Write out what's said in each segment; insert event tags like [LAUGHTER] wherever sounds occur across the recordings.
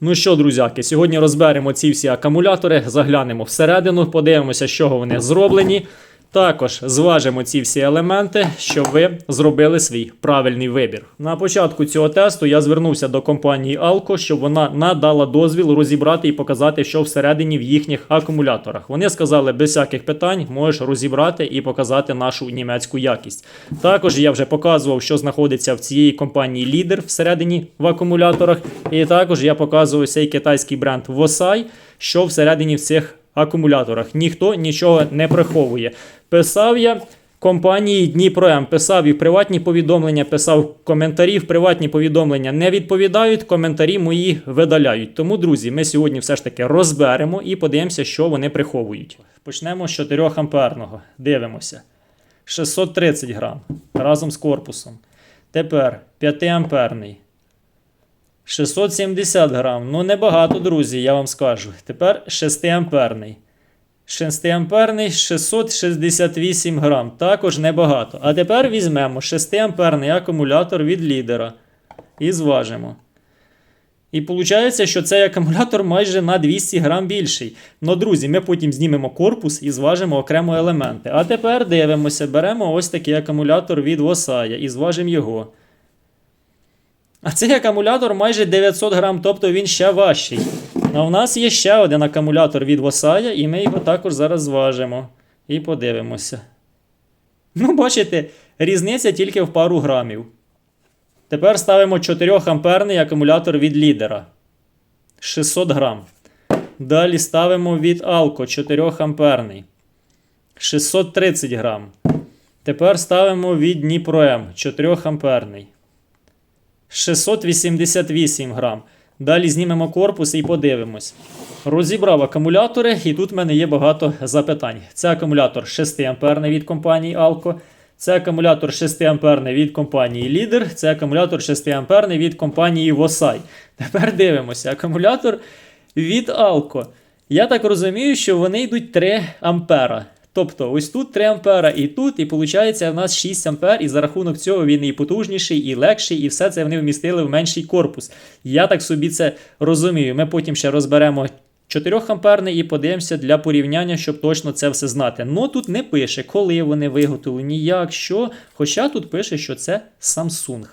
Ну що, друзяки, сьогодні розберемо ці всі акумулятори, заглянемо всередину, подивимося, з чого вони зроблені. Також зважимо ці всі елементи, щоб ви зробили свій правильний вибір. На початку цього тесту я звернувся до компанії Alco, щоб вона надала дозвіл розібрати і показати, що всередині в їхніх акумуляторах. Вони сказали, без всяких питань можеш розібрати і показати нашу німецьку якість. Також я вже показував, що знаходиться в цієї компанії лідер всередині в акумуляторах. І також я показував цей китайський бренд Восай, що всередині в цих акумуляторах. Ніхто нічого не приховує. Писав я компанії Дніпром, писав і приватні повідомлення, писав коментарі, в приватні повідомлення не відповідають, коментарі мої видаляють. Тому, друзі, ми сьогодні все ж таки розберемо і подивимося, що вони приховують. Почнемо з 4 амперного. Дивимося. 630 грам разом з корпусом. Тепер 5 амперний. 670 грам. Ну, небагато, друзі, я вам скажу. Тепер 6 амперний. 6 амперний 668 грам. Також небагато. А тепер візьмемо 6 амперний акумулятор від лідера. І зважимо. І виходить, що цей акумулятор майже на 200 грам більший. Ну, друзі, ми потім знімемо корпус і зважимо окремо елементи. А тепер дивимося, беремо ось такий акумулятор від Восая і зважимо його. А цей акумулятор майже 900 грам, тобто він ще важчий. А в нас є ще один акумулятор від Восая, і ми його також зараз зважимо. І подивимося. Ну, бачите, різниця тільки в пару грамів. Тепер ставимо 4 амперний акумулятор від лідера. 600 грам. Далі ставимо від Alco 4 амперний. 630 грам. Тепер ставимо від Дніпром 4 амперний. 688 грам. Далі знімемо корпус і подивимось. Розібрав акумулятори, і тут в мене є багато запитань. Це акумулятор 6 амперний від компанії Alco. Це акумулятор 6 амперний від компанії Leader. Це акумулятор 6 амперний від компанії Восай. Тепер дивимося. Акумулятор від Alco. Я так розумію, що вони йдуть 3 ампера. Тобто, ось тут 3 ампера і тут, і виходить, в нас 6 ампер, і за рахунок цього він і потужніший, і легший, і все це вони вмістили в менший корпус. Я так собі це розумію. Ми потім ще розберемо 4 амперний і подивимося для порівняння, щоб точно це все знати. Ну тут не пише, коли вони виготовлені, як, що. Хоча тут пише, що це Samsung.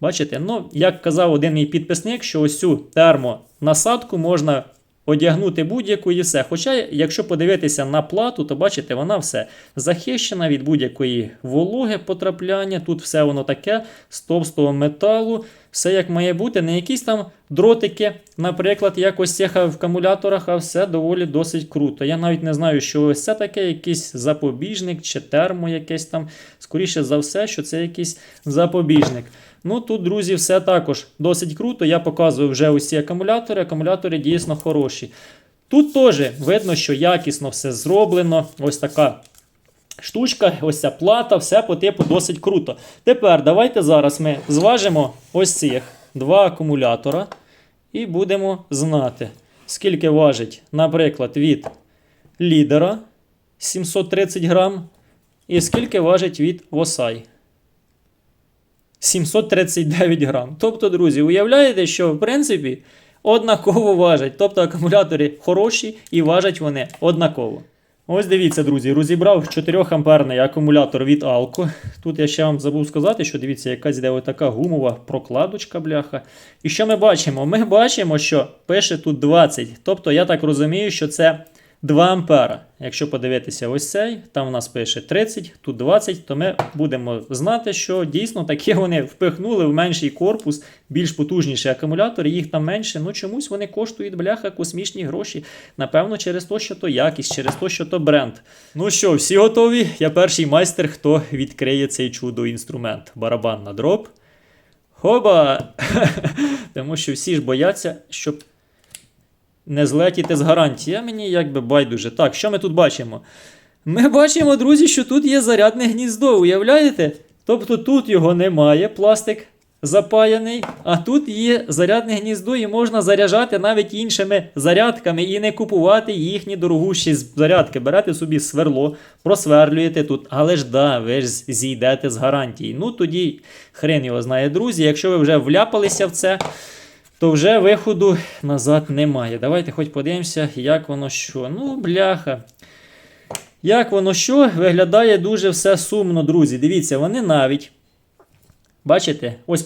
Бачите, ну, як казав один мій підписник, що ось цю термонасадку можна одягнути будь-яку і все. Хоча, якщо подивитися на плату, то бачите, вона все захищена від будь-якої вологи потрапляння. Тут все воно таке з товстого металу, все як має бути, не якісь там дротики, наприклад, як ось в акумуляторах, а все доволі досить круто. Я навіть не знаю, що ось це таке, якийсь запобіжник чи термо якесь там. Скоріше за все, що це якийсь запобіжник. Ну тут, друзі, все також досить круто. Я показую вже усі акумулятори. Акумулятори дійсно хороші. Тут теж видно, що якісно все зроблено. Ось така штучка, ось ця плата, все по типу досить круто. Тепер давайте зараз ми зважимо ось цих два акумулятора і будемо знати, скільки важить, наприклад, від лідера 730 грам, і скільки важить від Восай. 739 грам. Тобто, друзі, уявляєте, що в принципі однаково важать. Тобто акумулятори хороші і важать вони однаково. Ось дивіться, друзі, розібрав 4 амперний акумулятор від Alco. Тут я ще вам забув сказати, що дивіться, якась йде отака гумова прокладочка, бляха. І що ми бачимо? Ми бачимо, що пише тут 20. Тобто, я так розумію, що це 2 ампера. Якщо подивитися ось цей, там у нас пише 30, тут 20, то ми будемо знати, що дійсно таке вони впихнули в менший корпус, більш потужніший акумулятор, їх там менше. Ну чомусь вони коштують бляха космічні гроші. Напевно, через те, що то якість, через те, що то бренд. Ну що, всі готові? Я перший майстер, хто відкриє цей чудо інструмент. Барабан на дроб. Хоба! [LAUGHS] Тому що всі ж бояться, щоб не злетіти з гарантії. Мені якби байдуже. Так, що ми тут бачимо? Ми бачимо, друзі, що тут є зарядне гніздо, уявляєте? Тобто тут його немає, пластик запаяний, а тут є зарядне гніздо, і можна заряджати навіть іншими зарядками і не купувати їхні дорогущі зарядки. Берете собі сверло, просверлюєте тут, але ж да, ви ж зійдете з гарантії. Ну тоді хрен його знає, друзі. Якщо ви вже вляпалися в це. То вже виходу назад немає. Давайте хоч подивимося, як воно що. Ну, бляха. Як воно що, виглядає дуже все сумно, друзі. Дивіться, вони навіть. Бачите? Ось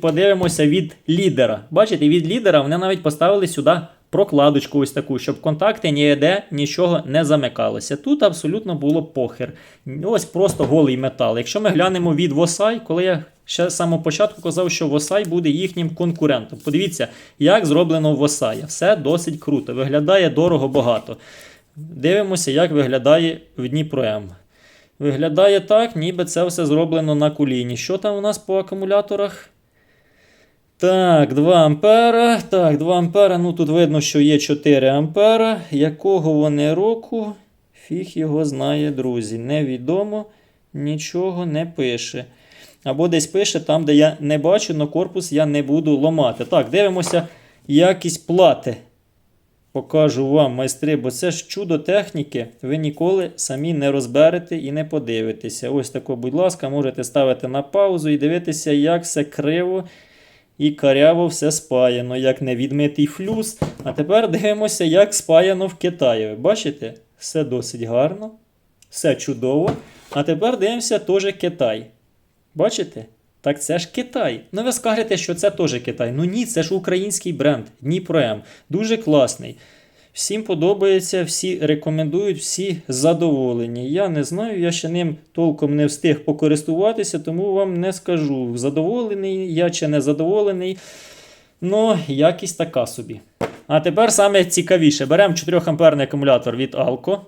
подивимося від лідера. Бачите, від лідера вони навіть поставили сюди прокладочку ось таку, щоб контакти ніде нічого не замикалося. Тут абсолютно було похер. Ось просто голий метал. Якщо ми глянемо від Восай, коли я ще з самого початку казав, що Восай буде їхнім конкурентом. Подивіться, як зроблено в Восая. Все досить круто. Виглядає дорого багато. Дивимося, як виглядає в Дніпро М. Виглядає так, ніби це все зроблено на коліні. Що там у нас по акумуляторах? Так, 2 ампера. Так, 2 ампера. Ну тут видно, що є 4 ампера. Якого вони року? Фіг його знає, друзі. Невідомо, нічого не пише. Або десь пише там, де я не бачу, але корпус я не буду ломати. Так, дивимося якість плати. Покажу вам, майстри, бо це ж чудо техніки. Ви ніколи самі не розберете і не подивитеся. Ось тако, будь ласка, можете ставити на паузу і дивитися, як все криво і каряво все спаяно, як невідмитий флюс. А тепер дивимося, як спаяно в Китаї. Бачите? Все досить гарно, все чудово. А тепер дивимося теж Китай. Бачите? Так це ж Китай. Ну ви скажете, що це теж Китай. Ну ні, це ж український бренд Дніпро М. Дуже класний. Всім подобається, всі рекомендують, всі задоволені. Я не знаю, я ще ним толком не встиг покористуватися, тому вам не скажу, задоволений я чи не задоволений. Ну, якість така собі. А тепер саме цікавіше. Беремо 4 амперний акумулятор від Alco.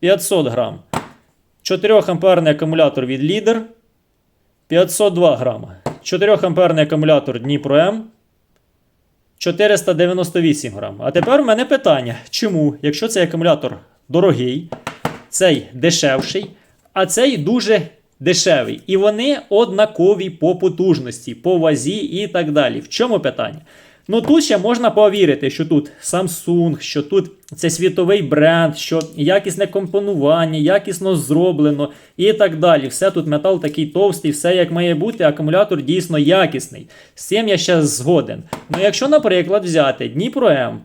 500 грам. 4 амперний акумулятор від Leader. 502 грама. 4 амперний акумулятор Дніпро М. 498 грам. А тепер у мене питання: чому, якщо цей акумулятор дорогий, цей дешевший, а цей дуже дешевий. І вони однакові по потужності, по вазі і так далі. В чому питання? Ну тут ще можна повірити, що тут Samsung, що тут це світовий бренд, що якісне компонування, якісно зроблено і так далі. Все тут метал такий товстий, все як має бути, акумулятор дійсно якісний. З цим я ще згоден. Ну якщо, наприклад, взяти Дніпро М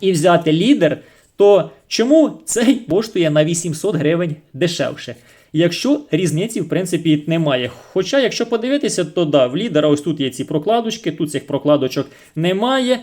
і взяти лідер, то чому цей коштує на 800 гривень дешевше? Якщо різниці, в принципі, немає. Хоча, якщо подивитися, то да, в лідера ось тут є ці прокладочки, тут цих прокладочок немає.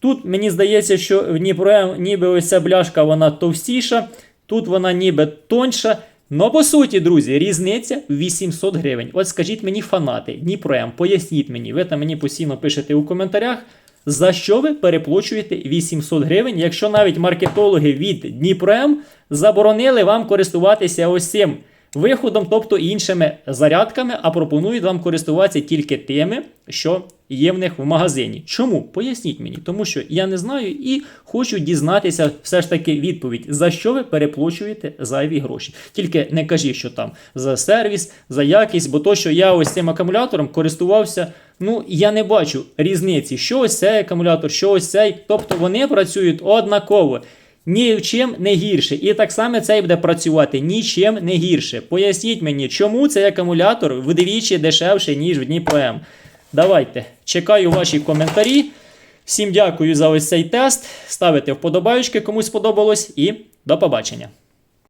Тут мені здається, що в Дніпро ніби ось ця бляшка вона товстіша, тут вона ніби тоньша. Ну, по суті, друзі, різниця в 800 гривень. От скажіть мені, фанати, Дніпро М, поясніть мені, ви там мені постійно пишете у коментарях. За що ви переплачуєте 800 гривень, якщо навіть маркетологи від Дніпро М заборонили вам користуватися ось цим виходом, тобто іншими зарядками, а пропонують вам користуватися тільки тими, що є в них в магазині. Чому? Поясніть мені, тому що я не знаю і хочу дізнатися все ж таки відповідь, за що ви переплачуєте зайві гроші. Тільки не кажіть, що там за сервіс, за якість, бо то, що я ось цим акумулятором користувався. Ну, я не бачу різниці, що ось цей акумулятор, що ось цей. Тобто вони працюють однаково. Ні в чим не гірше. І так само цей буде працювати нічим не гірше. Поясніть мені, чому цей акумулятор вдвічі дешевший, ніж в Дніпро. Давайте, чекаю ваші коментарі. Всім дякую за ось цей тест. Ставите вподобайки, кому сподобалось, і до побачення.